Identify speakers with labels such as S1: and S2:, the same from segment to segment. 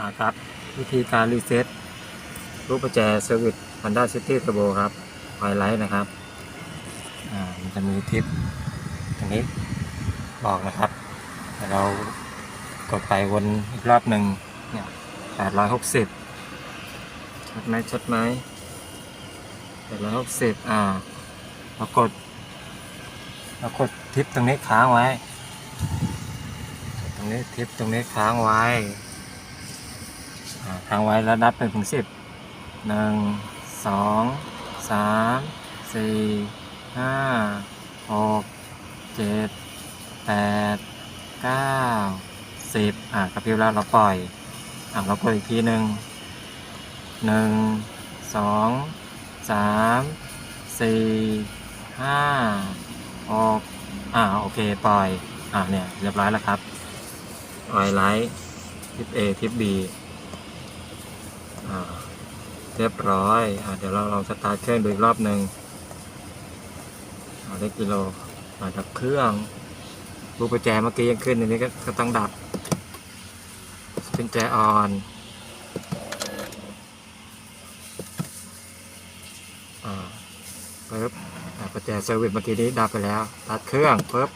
S1: ่าครับ วิธีการรีเซ็ตรูปประแจเซอร์วิส Honda City Turbo ครับไฮไลท์นะครับอ่ามันจะมีทิปตรงนี้บอกนะครับแต่เรากดไปวนอีกรอบหนึ่งเนี่ย860ชัดไหมชัดไหม860อ่าเรากดเรากดทิปตรงนี้ค้างไว้ ตรงนี้ทิปตรงนี้ค้างไว้ ค้างไว้แล้วนับเป็นถึงสิบหนึ่งสองสามสี่ห้าหกเจ็ดแปดเก้าสิบอ่ากระพริบแล้วเราปล่อย อ่าเรากดอีกทีหนึ่งหนึ่งสองสามสี่ห้าหกอ่าโอเค ปล่อย อ่าเนี่ย เรียบร้อยแล้วครับไฮไลท์ทิป A ทิป B เรียบร้อยอเดี๋ยวเราลองสตาร์ทเครื่องดูอีกรอบหนึ่งเอาได้กิโลอ่าดับเครื่องลูกประแจเมื่อกี้ยังขึ้นอันนี้ก็ต้องดับเป็นแจออนอ่าปึ๊บประแจเซอร์วิสเมื่อกี้นี้ดับไปแล้ว ตัดเครื่องปึ๊บ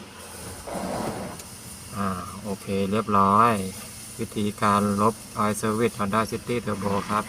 S1: อ่าโอเคเรียบร้อย วิธีการลบ Oil Service Honda City Turbo ครับ